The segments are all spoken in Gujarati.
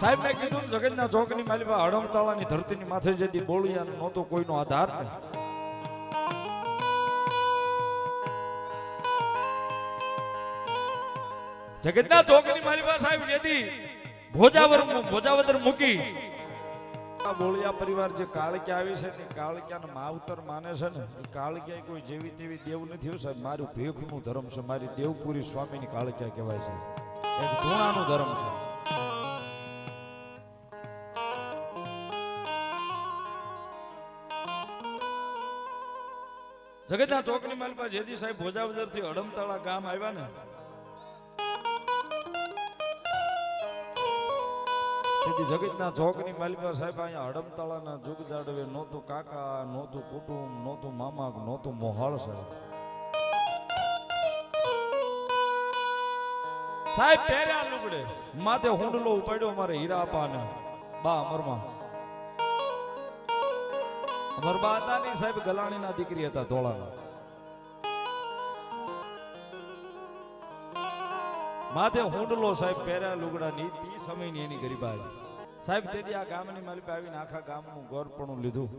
સાહેબ, મેં કીધું જગતના ચોકની માલિપા હડમતાળાની ધરતીની માથે જતી બોળિયા નહોતો કોઈનો આધાર જગતના ચોકની માલિપા સાહેબ જેથી ભોજાવર ભોજાવદર મૂકી. આ બોળિયા પરિવાર જે કાળક્યા આવી છે ને કાળક્યાના માવતર માને છે ને, એ કાળક્યા કોઈ જેવી તેવી દેવ નથી સાહેબ. મારું ભેખનું ધર્મ છે, મારી દેવપુરી સ્વામીની કાળક્યા કહેવાય છે. એક ધૂણાનું ધર્મ છે. જગતના ચોકની માલપા જેથી સાહેબ ભોજાવદરથી અડમતાળા ગામ આવ્યા ને. તેથી જગતના ચોકની માલપા સાહેબ અહીંયા હડમતાળાના જુગ જાડવે નહોતું કાકા નહોતું કુટુંબ નહોતું મામા નહોતું મોહાળ સાહેબ. સાહેબ, પહેર્યા લુગડે. માથે હુંડલો ઉપાડ્યો મારે હીરા અપાને બા અમરમાં. અમર હતા ની સાહેબ ગલાણીના દીકરી હતા ધોળાના. માથે હુંડલો સાહેબ પહેર્યા લુગડા ની તી સમયની એની ગરીબાઈ સાહેબ, તેથી આ ગામની માલિક આવીને આખા ગામનું ગોરપણું લીધું.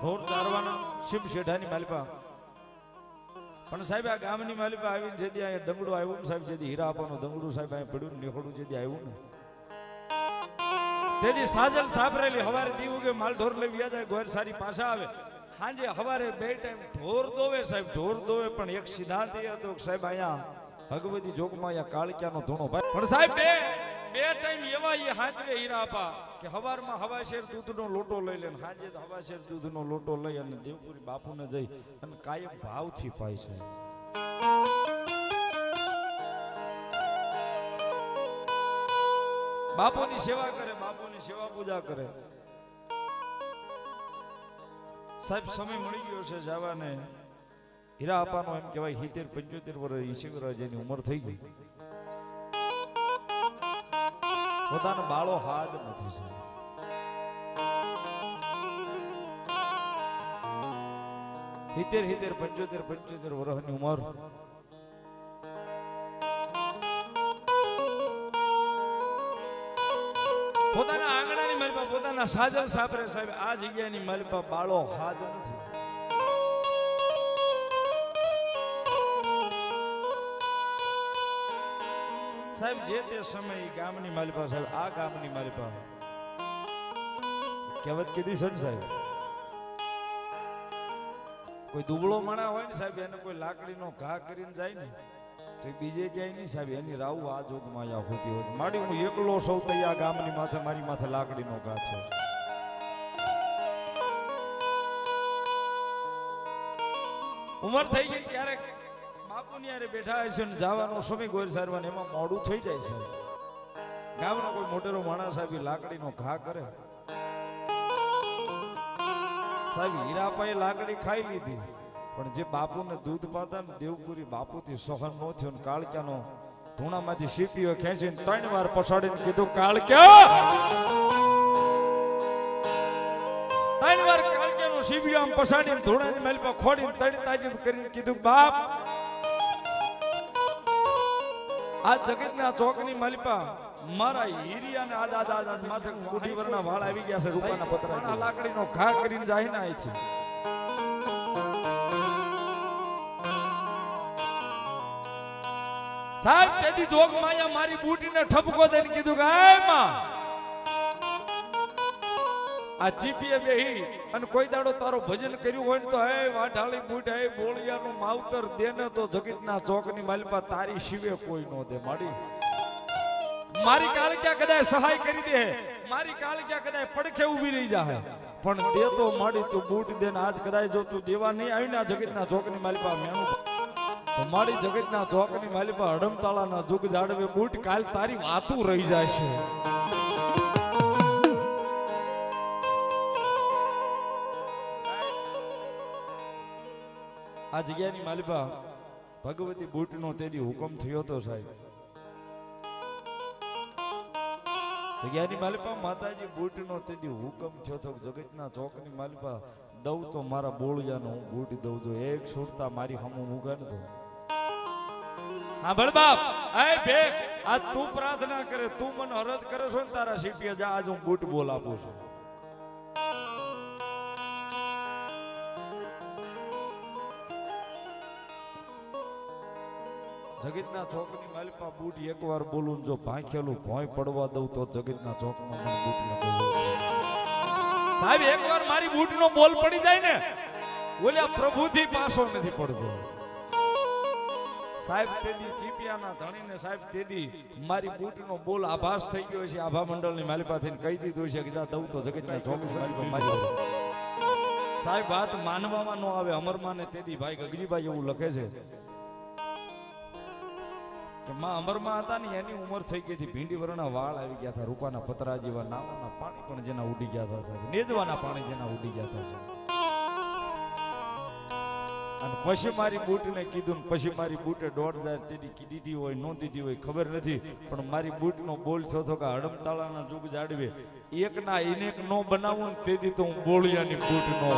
ઢોર ચારવાના શિવ શેઢાની માલિપા પણ સાહેબ, આ ગામની માલિપા આવીને જેથી અહીંયા ડંગડું આવ્યું ને સાહેબ જે હીરા આપવાનું દંગડું સાહેબ અહીંયા પડ્યું ને નીકળું જેથી આવ્યું ને તેથી સાજલ સાપરેલી હવારે દીવું કે માલ ઢોર લઈ વ્યા જાય ગોર સારી પાછા આવે. હાંજે હવારે બે ટાઈમ ઢોર દોવે સાહેબ, ઢોર દોવે, પણ એક સિદ્ધાંત હતો કે સાહેબ અહીંયા ભગવતી જોગમાં અહીંયા કાળક્યાનો ધૂણો ભાઈ. પણ સાહેબ બે બે ટાઈમ એવા એ હાંચવે હીરા આપા કે હવારમાં હવા શેર દૂધનો લોટો લઈ લે હાંજે હવા શેર દૂધનો લોટો લઈ અને દેવપુરી બાપુને જઈ અને કાયમ ભાવથી પાય છે બાપુની સેવા કરે, બાપુની સેવા પૂજા કરે. સાહેબ, સમય મળી ગયો છે જવાને. હીરા આપવાનો એમ કહેવાય, સિત્તેર, પંચોતેર વર્ષ ઈશ્વર જેની ઉંમર થઈ ગઈ. પોતાનો બાળો હાથ નથી સાહેબ. સિત્તેર સિત્તેર, પંચોતેર પંચોતેર વર્ષની ઉંમર. પોતાના આંગણાની માલિપા, પોતાના સાજલ સાપરે સાહેબ, આ જગ્યાની માલિપા બાળો હાથ નથી. સાહેબ, જે તે સમયે ગામની માલિપા સાહેબ, આ ગામની માલિપા. કહેવત કીધી છે સાહેબ? કોઈ દુબળો માણા હોય ને સાહેબ, એને કોઈ લાકડીનો ઘા કરીને જાય ને તો બીજે ક્યાંય નહીં સાહેબ, એની રાવ આ જોગમાં અહીંયા હોતી હોય. માડી હું એકલો સૌ આ ગામની માથે, મારી માથે લાકડીનો થયો ઉંમર થઈ ગઈ ક્યારેક બાપુની યારે બેઠા હશે ને જવાનો સમય ગોર સારવાનો એમાં મોડું થઈ જાય છે. ગામનો કોઈ મોટેરો માણસ આવી લાકડીનો ઘા કરે. સાહેબ, હીરાપાએ લાકડી ખાઈ લીધી. પણ જે બાપુને દૂધ પાતા ને દેવપુરી બાપુથી સહન ન થયો ને કાળક્યાનો ધૂણામાંથી સીપીઓ ખેંચીને ત્રણ વાર પછાડીને કીધું કાળક્યા ત્રણ વાર કાળક્યાનો સીપીઓ આમ પછાડીને ધૂણાની મેલ પર ખોડીને ત્રણ તાજી કરીને કીધું બાપ આ જગતના ચોકની માલિપા મારા હીરિયાને આજ આજ આજ માથે કુડી વરના વાળ આવી ગયા છે રૂપાના લાકડી લાકડીનો ઘા કરીને જાય ને અહીંથી સાહેબ, તેથી જોગ માયા મારી બૂટીને ઠપકો દઈને કીધું કે એ માં. આ ચીપીએ બેહી અને કોઈ દાડો તારો ભજન કર્યું હોય ને તો, હે વાઢાળી બૂટ હે બોળિયાનું માવતર દેને તો જગતના ચોકની માલપા તારી શિવે કોઈ નો દે. માડી. મારી કાળક્યા કદાચ સહાય કરી દે મારી કાળક્યા કદાચ પડખે ઊભી રહી જાય પણ દે તો માડી તું બૂટ દે ને આજ કદાચ જો તું દેવા નહીં આવીને આ જગતના ચોકની માલપા મેણું તો મારી જગતના ચોકની માલપા હડમતાળાના જુગ જાડવે બૂટ, કાલ તારી વાતું રહી જાય છે આ જગ્યાની માલિપા ભગવતી બૂટનો તેદી હુકમ થયો તો સાહેબ. જગ્યાની માલિપા માતાજી બૂટનો તેદી હુકમ થયો તો જગતના ચોકની માલિપા દઉં તો મારા બોળિયાનો હું બૂટ દઉં છું એક સુરતા મારી હમું મૂકે તો હા ભળ બાપ. એ બે, આ તું પ્રાર્થના કરે, તું મને અરજ કરે છો ને તારા સીપીએ જા, આજ હું બૂટ બોલ આપું છું. જગતના ચોકની માલિપા બૂટ એકવાર બોલું જો ભાંખેલું ભોંય પડવા દઉં તો જગતના ચોકમાં મને બૂટ ન. સાહેબ, એકવાર મારી બૂટનો બોલ પડી જાય ને બોલ્યા પ્રભુથી પાછો નથી પડતો. સાહેબ તેદી ચીપિયાના ધણીને સાહેબ તેદી મારી બૂટનો બોલ આભાસ થઈ ગયો છે. આભા મંડળની માલી પાસે કહી દીધું છે કે દઉં તો જગતના માલિપા સાહેબ, વાત માનવામાં ન આવે. અમરમાને તેદી ભાઈ ગગરીભાઈ એવું લખે છે કે માં અમરમાં હતા ને એની ઉંમર થઈ ગઈ હતી. ભીંડી વરના વાળ આવી ગયા હતા. રૂપાના પતરા જેવા નાવાના પાણી પણ જેના ઉડી ગયા હતા સાહેબ. નેજવાના પાણી જેના ઉડી ગયા હતા સાહેબ. અને પછી મારી બૂટને કીધું પછી મારી બૂટે દોઢ હજાર તેથી દીધી હોય, ન દીધી હોય, ખબર નથી. પણ મારી બૂટનો બોલ થયો હતો કે હડમતાળાના જુગ જાડવે એક ના ઇનેક નો બનાવું ને તેથી તો હું બોળિયાની બૂટ નો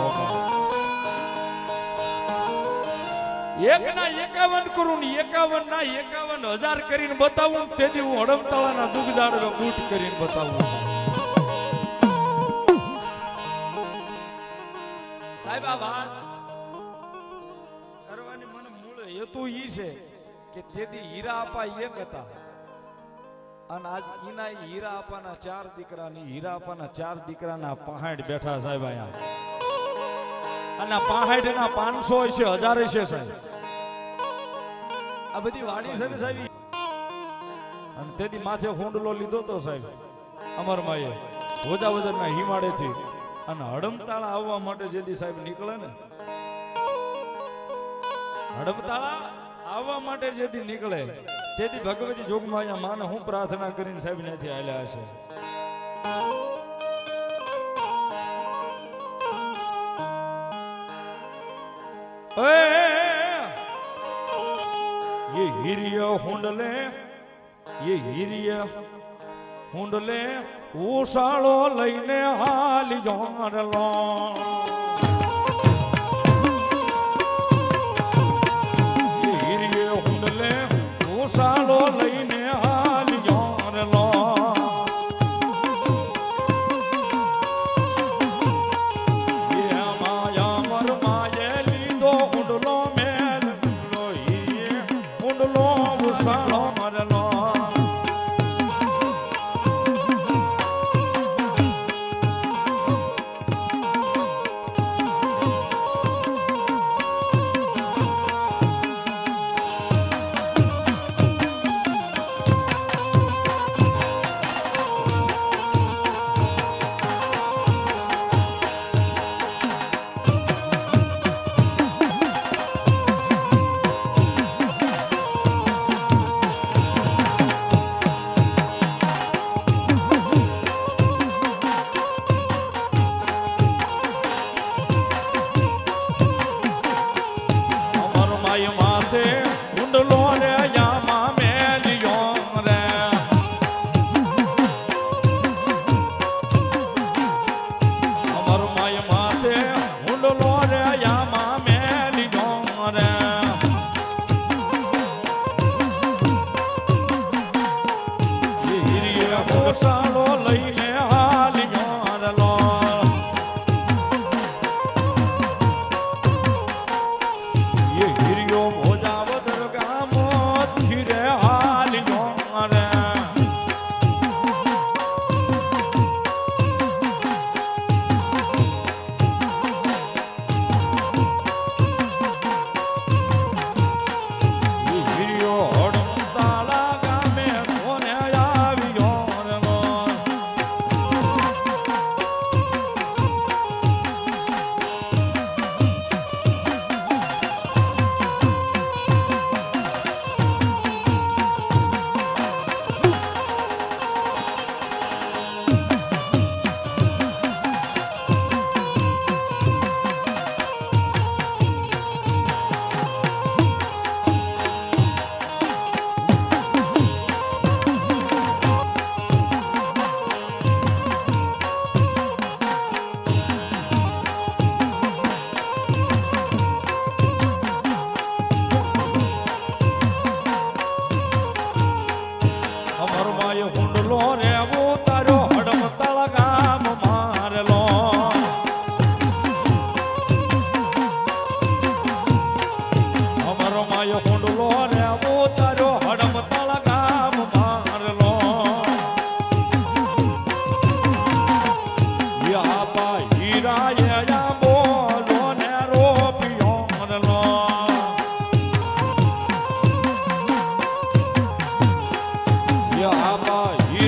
એક ના એકાવન કરું ને એકાવન ના એકાવન હજાર કરીને બતાવું તેથી હું હડમતાળાના જુગ જાડવે બૂટ કરીને બતાવું છું. સાહેબ, આ વાત હેતુ ઈ છે કે તેથી હીરા આપા એક હતા. અને આજ ઈના હીરા આપાના ચાર દીકરાની હીરા આપાના ચાર દીકરાના પહાડ બેઠા સાહેબ અહીંયા. અને પહાડ ના પાંચસો છે હજાર છે સાહેબ. આ બધી વાડી છે ને સાહેબ અને તેથી માથે હુંડલો લીધો તો સાહેબ અમરમાએ ભોજાવદરના હિમાડેથી અને હડમતાળા આવવા માટે જેથી સાહેબ નીકળે ને હડમતાળા આવવા માટે જેથી નીકળે તેથી ભગવતી જોગમાયા માને હું પ્રાર્થના કરીને સાહેબ ત્યાંથી આલ્યા છે ये हिरिय हुंडले ये हिरिय હુંડલે ઉષાળો લઈને હાલ જોરલો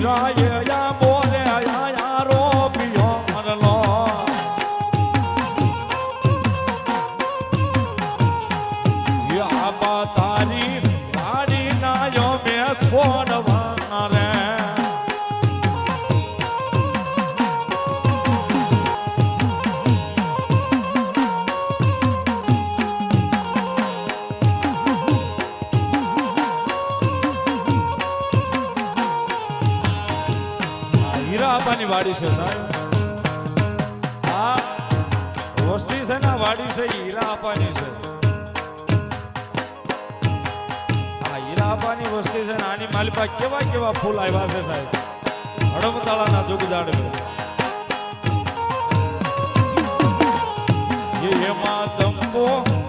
બા વાડી છે વસ્તી છે ને વાડી છે હીરા આપવાની છે. આ હીરાબાની વસ્તી છે ને, આની માલિપા કેવા કેવા ફૂલ આવ્યા છે સાહેબ. હડમતાળાના જુગજાડ એમાં ચંપો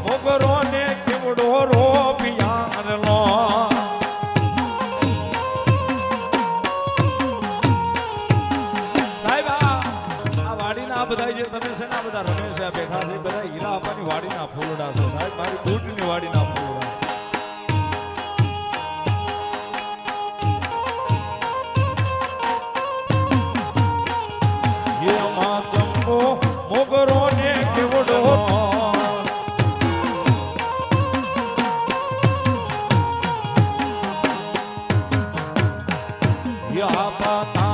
મોગરો ને કેવડો રોપિયારલો છે ને આ બધા રમેશ બેઠા છે? બધા હીરા આપવાની વાડીના ફૂલડા છે. સાહેબ, મારી દૂધની વાડીના ફૂલડા. યા બા